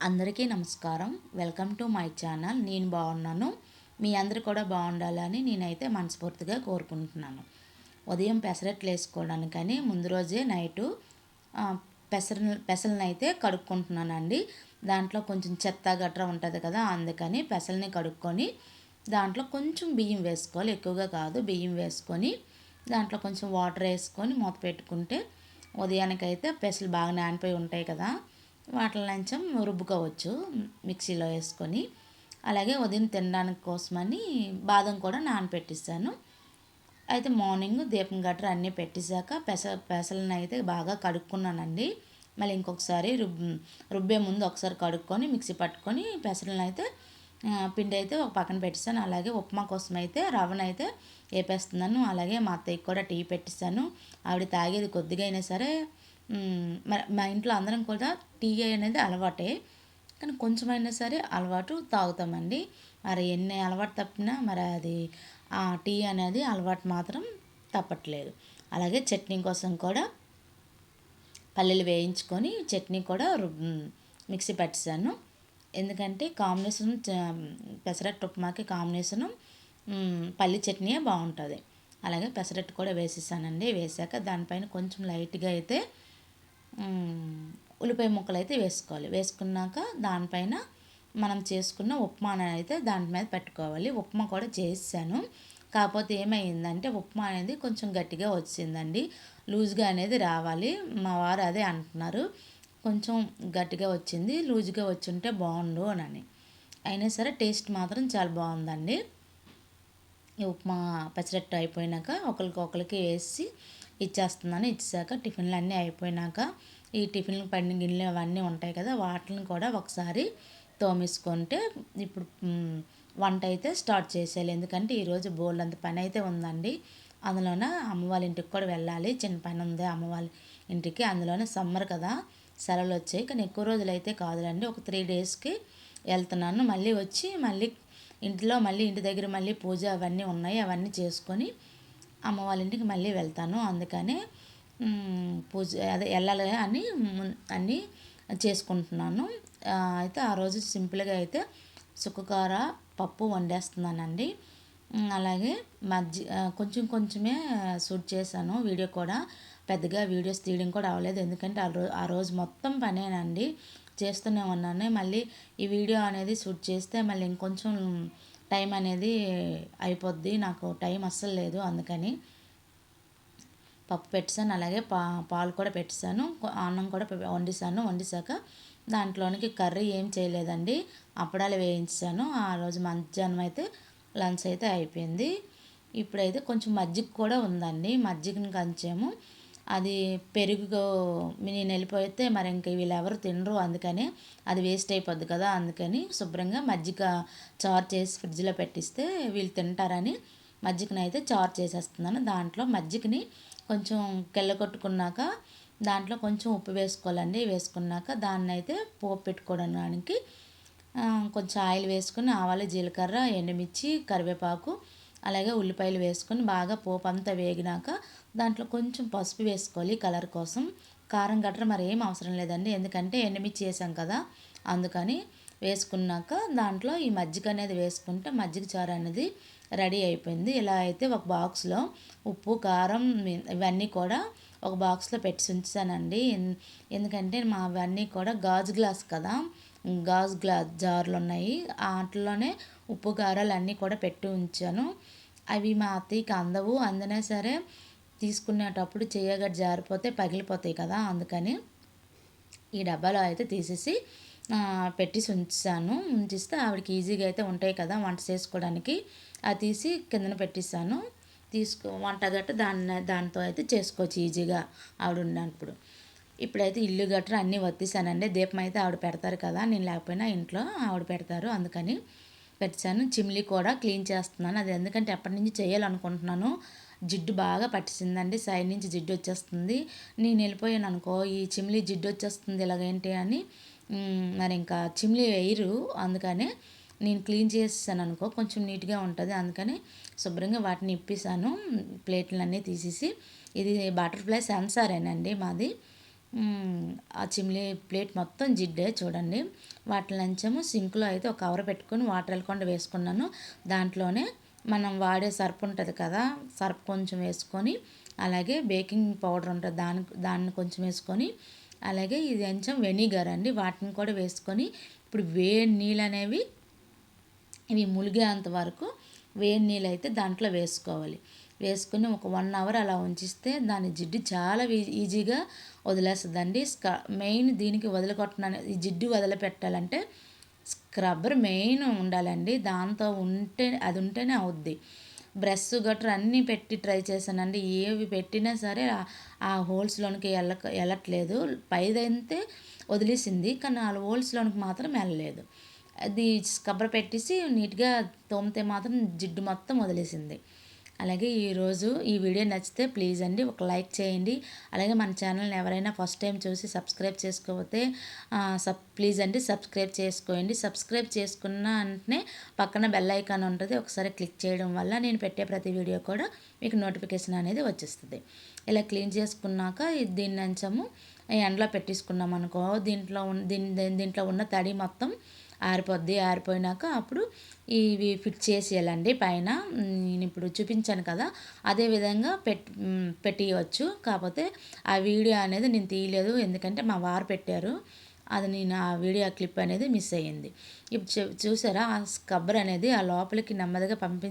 అందరికీ నమస్కారం. Welcome to my channel. నేను బాగున్నాను. మీ అందరు కూడా బాగుండాలని నేనైతే మనస్ఫూర్తిగా కోరుకుంటున్నాను. ఉదయం పెసరట్లు వేసుకోవడానికని ముందు రోజే నైటు పెసర పెసలను అయితే కడుక్కుంటున్నానండి. దాంట్లో కొంచెం చెత్త గట్ర ఉంటుంది కదా అందుకని పెసల్ని కడుక్కొని దాంట్లో కొంచెం బియ్యం వేసుకోవాలి. ఎక్కువగా కాదు బియ్యం వేసుకొని దాంట్లో కొంచెం వాటర్ వేసుకొని మూత పెట్టుకుంటే ఉదయానికైతే పెసలు బాగా నానిపోయి ఉంటాయి కదా. వాటి రుబ్బుకోవచ్చు మిక్సీలో వేసుకొని. అలాగే ఉదయం తినడానికి కోసమని బాదం కూడా నానపెట్టిస్తాను. అయితే మార్నింగ్ దీపం గట్ర అన్నీ పెట్టేశాక పెస పెసలను అయితే బాగా కడుక్కున్నానండి. మళ్ళీ ఇంకొకసారి రుబ్ రుబ్బే ముందు ఒకసారి కడుక్కొని మిక్సీ పట్టుకొని పెసలను అయితే పిండి అయితే ఒక పక్కన పెట్టిస్తాను. అలాగే ఉప్మా కోసం అయితే రవ్వను అయితే వేపేస్తున్నాను. అలాగే మా అత్తయ్యకి కూడా టీ పెట్టిస్తాను. ఆవిడ తాగేది కొద్దిగా అయినా సరే మా ఇంట్లో అందరం కూడా టీ అనేది అలవాటే. కానీ కొంచెమైనా సరే అలవాటు తాగుతామండి. మరి ఎన్ని అలవాటు తప్పినా మరి అది ఆ టీ అనేది అలవాటు మాత్రం తప్పట్లేదు. అలాగే చట్నీ కోసం కూడా పల్లెలు వేయించుకొని చట్నీ కూడా మిక్సీ పట్టిసాను ఎందుకంటే కాంబినేషన్ పెసరట్టు ఉప్మాకి కాంబినేషను పల్లి చట్నీయే బాగుంటుంది. అలాగే పెసరట్టు కూడా వేసేసానండి వేసాక దానిపైన కొంచెం లైట్గా అయితే ఉల్లిపాయ ముక్కలు అయితే వేసుకోవాలి. వేసుకున్నాక దానిపైన మనం చేసుకున్న ఉప్మా అయితే దాని మీద పెట్టుకోవాలి. ఉప్మా కూడా చేసాను కాకపోతే ఏమైందంటే ఉప్మా అనేది కొంచెం గట్టిగా వచ్చిందండి. లూజ్గా అనేది రావాలి. మా వారు అదే అంటున్నారు. కొంచెం గట్టిగా వచ్చింది. లూజ్గా వచ్చి ఉంటే బాగుండు అని అయినా సరే టేస్ట్ మాత్రం చాలా బాగుందండి. ఈ ఉప్మా పచ్చరట్టు అయిపోయినాక ఒకరికి వేసి ఇచ్చేస్తున్నాను ఇచ్చాక టిఫిన్లు అన్నీ అయిపోయినాక ఈ టిఫిన్లు పడిన గిన్నెలు అవన్నీ ఉంటాయి కదా వాటిని కూడా ఒకసారి తోమేసుకుంటే ఇప్పుడు వంట అయితే స్టార్ట్ చేసేయాలి. ఎందుకంటే ఈరోజు బోల్డ్ అంత పని అయితే ఉందండి. అందులోన అమ్మవారి ఇంటికి కూడా వెళ్ళాలి. చిన్న పని ఉంది అమ్మవారి ఇంటికి. అందులోనే సమ్మర్ కదా సెలవులు వచ్చాయి. కానీ ఎక్కువ రోజులు అయితే కాదులండి. ఒక త్రీ డేస్కి వెళ్తున్నాను. మళ్ళీ వచ్చి మళ్ళీ ఇంట్లో మళ్ళీ ఇంటి దగ్గర మళ్ళీ పూజ అవన్నీ ఉన్నాయి. అవన్నీ చేసుకొని అమ్మ వాళ్ళ ఇంటికి మళ్ళీ వెళ్తాను. అందుకనే పూజ అదే వెళ్ళాలి అని అన్నీ చేసుకుంటున్నాను. అయితే ఆ రోజు సింపుల్గా అయితే సుక్కకార పప్పు వండేస్తున్నానండి. అలాగే మధ్య కొంచెం కొంచెమే షూట్ చేశాను. వీడియో కూడా పెద్దగా వీడియోస్ తీయడం కూడా అవ్వలేదు. ఎందుకంటే ఆ రోజు ఆ రోజు మొత్తం పనేనండి. చేస్తూనే ఉన్నాను. మళ్ళీ ఈ వీడియో అనేది షూట్ చేస్తే మళ్ళీ ఇంకొంచెం టైం అనేది అయిపోద్ది. నాకు టైం అస్సలు లేదు అందుకని పప్పు పెట్టాను అలాగే పా పాలు కూడా పెట్టాను అన్నం కూడా వండిసాను వండిసాక దాంట్లోనికి కర్రీ ఏం చేయలేదండి. అప్పడాలు వేయించాను. ఆ రోజు మధ్యాహ్నం అయితే లంచ్ అయితే అయిపోయింది. ఇప్పుడైతే కొంచెం మజ్జిగ కూడా ఉందండి. మజ్జిగని కంచాము. అది పెరుగు నేను వెళ్ళిపోతే మరి ఇంక వీళ్ళు ఎవరు తినరు. అందుకని అది వేస్ట్ అయిపోద్ది కదా. అందుకని శుభ్రంగా మజ్జిగ చారు చేసి ఫ్రిడ్జ్లో పెట్టిస్తే వీళ్ళు తింటారని మజ్జిగని అయితే చారు చేసేస్తున్నాను. దాంట్లో మజ్జిగని కొంచెం కెల్ల కొట్టుకున్నాక దాంట్లో కొంచెం ఉప్పు వేసుకోవాలండి. వేసుకున్నాక దాన్ని అయితే పోపు పెట్టుకోవడానికి కొంచెం ఆయిల్ వేసుకుని ఆవాలు జీలకర్ర ఎండుమిర్చి కరివేపాకు అలాగే ఉల్లిపాయలు వేసుకొని బాగా పోపు అంతా వేగినాక దాంట్లో కొంచెం పసుపు వేసుకోవాలి కలర్ కోసం. కారం గట్ర మరి ఏం అవసరం లేదండి. ఎందుకంటే ఎండుమిర్చి వేసాం కదా అందుకని వేసుకున్నాక దాంట్లో ఈ మజ్జిగ అనేది వేసుకుంటే మజ్జిగ చారు అనేది రెడీ అయిపోయింది. ఇలా అయితే ఒక బాక్స్లో ఉప్పు కారం ఇవన్నీ కూడా ఒక బాక్స్లో పెట్టి ఉంచానండి. ఎందుకంటే మా అవన్నీ కూడా గాజు గ్లాస్ కదా గాజు గ్లాస్ జార్లు ఉన్నాయి. వాటిలోనే ఉప్పు కారాలు అన్నీ కూడా పెట్టి ఉంచాను. అవి మా అత్తయ్యకి అందవు. అందినా సరే తీసుకునేటప్పుడు చేయగట్ జారిపోతే పగిలిపోతాయి కదా అందుకని ఈ డబ్బాలో అయితే తీసేసి పెట్టి ఉంచాను. ఉంచిస్తే ఆవిడకి ఈజీగా అయితే ఉంటాయి కదా వంట చేసుకోవడానికి. అది తీసి కిందన పెట్టిస్తాను. తీసుకో వంట గట్ట దాన్ని దాంతో అయితే చేసుకోవచ్చు ఈజీగా ఆవిడ ఉన్నప్పుడు. ఇప్పుడైతే ఇల్లు గట్ర అన్నీ వత్తిసానండి దీపం అయితే ఆవిడ పెడతారు కదా నేను లేకపోయినా ఇంట్లో ఆవిడ పెడతారు అందుకని పెట్టాను. చిమ్లీ కూడా క్లీన్ చేస్తున్నాను. అది ఎందుకంటే ఎప్పటి నుంచి చేయాలనుకుంటున్నాను జిడ్డు బాగా పట్టించిందండి సైడ్ నుంచి జిడ్డు వచ్చేస్తుంది. నేను వెళ్ళిపోయాను అనుకో ఈ చిమ్లీ జిడ్డు వచ్చేస్తుంది ఇలాగేంటి అని. మరి ఇంకా చిమ్లీ వేయరు. అందుకనే నేను క్లీన్ చేసాను అనుకో కొంచెం నీట్గా ఉంటుంది. అందుకని శుభ్రంగా వాటిని ఇప్పేసాను ప్లేట్లన్నీ తీసేసి. ఇది బటర్ఫ్లై సెన్సారేనండి మాది. ఆ చిమ్లీ ప్లేట్ మొత్తం జిడ్డే చూడండి. వాటి లంచము సింక్లో అయితే ఒక కవర్ పెట్టుకొని వాటర్ వెళ్ళకుండా వేసుకున్నాను. దాంట్లోనే మనం వాడే సర్ప్ ఉంటుంది కదా సర్ప్ కొంచెం వేసుకొని అలాగే బేకింగ్ పౌడర్ ఉంటుంది దాని దాన్ని కొంచెం వేసుకొని అలాగే ఇది కొంచెం వెనిగర్ అండి. వాటిని కూడా వేసుకొని ఇప్పుడు వేడి నీళ్ళు అనేవి ఇవి ములిగేంత వరకు వేడి నీళ్ళు అయితే దాంట్లో వేసుకోవాలి. వేసుకుని ఒక వన్ అవర్ అలా ఉంచిస్తే దాని జిడ్డు చాలా ఈ- ఈజీగా వదిలేస్తుందండి. స్క మెయిన్ దీనికి వదిలికొట్టిన ఈ జిడ్డు వదిలిపెట్టాలంటే స్క్రబ్బర్ మెయిన్ ఉండాలండి. దాంతో ఉంటే అది ఉంటేనే అవుద్ది. బ్రష్ గట్రా అన్నీ పెట్టి ట్రై చేశానండి. ఏవి పెట్టినా సరే ఆ- ఆ హోల్స్లోనికి వెళ్ళ వెళ్ళట్లేదు పైదైతే వదిలేసింది. కానీ ఆ హోల్స్లోనికి మాత్రం వెళ్ళలేదు అది స్క్రబ్బర్ పెట్టేసి నీట్గా తోమితే మాత్రం జిడ్డు మొత్తం వదిలేసింది. అలాగే ఈరోజు ఈ వీడియో నచ్చితే ప్లీజ్ అండి ఒక లైక్ చేయండి. అలాగే మన ఛానల్ని ఎవరైనా ఫస్ట్ టైం చూసి సబ్స్క్రైబ్ చేసుకోకపోతే సబ్ ప్లీజ్ అండి సబ్స్క్రైబ్ చేసుకోండి. సబ్స్క్రైబ్ చేసుకున్న వెంటనే పక్కన బెల్ ఐకాన్ ఉంటుంది ఒకసారి క్లిక్ చేయడం వల్ల నేను పెట్టే ప్రతి వీడియో కూడా మీకు నోటిఫికేషన్ అనేది వచ్చేస్తుంది. ఇలా క్లీన్ చేసుకున్నాక దీన్ని అంచము ఎండలో పెట్టేసుకున్నాం అనుకో దీంట్లో దీని దీని- దీంట్లో ఉన్న తడి మొత్తం ఆరిపోద్ది. ఆరిపోయినాక అప్పుడు ఇవి ఫిట్ చేసేయాలండి పైన. నేను ఇప్పుడు చూపించాను కదా అదే విధంగా పెట్ ఉమ్, పెట్టియవచ్చు కాకపోతే ఆ వీడియో అనేది నేను తీయలేదు ఎందుకంటే మా వారు పెట్టారు. అది నేను ఆ వీడియో క్లిప్ అనేది మిస్ అయ్యింది. ఇప్పుడు చూ- చూసారా ఆ స్కబ్బర్ అనేది ఆ లోపలికి నెమ్మదిగా పంపి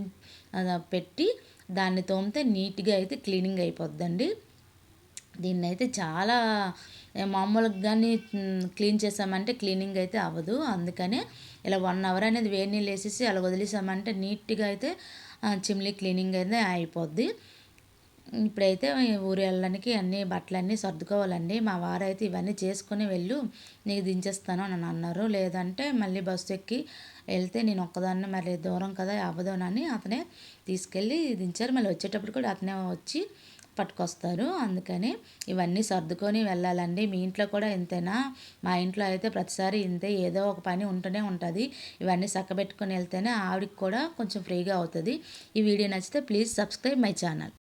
పెట్టి దాన్ని తోమితే నీట్గా అయితే క్లీనింగ్ అయిపోద్దండి. దీన్ని అయితే చాలా మామూలుగా కానీ క్లీన్ చేసామంటే క్లీనింగ్ అయితే అవ్వదు. అందుకనే ఇలా వన్ అవర్ అనేది వేడి నీళ్ళు వేసేసి అలా వదిలేసామంటే నీట్గా అయితే చిమ్లీ క్లీనింగ్ అయితే అయిపోద్ది. ఇప్పుడైతే ఊరు వెళ్ళడానికి అన్ని బట్టలన్నీ సర్దుకోవాలండి. మా వారైతే ఇవన్నీ చేసుకుని వెళ్ళు నీకు దించేస్తాను అని అన్నారు. లేదంటే మళ్ళీ బస్సు ఎక్కి వెళ్తే నేను ఒక్కదాన్ని మరి దూరం కదా అవ్వదోనని అతనే తీసుకెళ్ళి దించారు. మళ్ళీ వచ్చేటప్పుడు కూడా అతనే వచ్చి పట్టుకొస్తారు. అందుకని ఇవన్నీ సర్దుకొని వెళ్ళాలండి. మీ ఇంట్లో కూడా ఇంతేనా? మా ఇంట్లో అయితే ప్రతిసారి ఇంతే. ఏదో ఒక పని ఉంటూనే ఉంటుంది. ఇవన్నీ చక్కబెట్టుకొని వెళ్తేనే ఆవిడకి కూడా కొంచెం ఫ్రీగా అవుతుంది. ఈ వీడియో నచ్చితే ప్లీజ్ సబ్స్క్రైబ్ మై ఛానల్.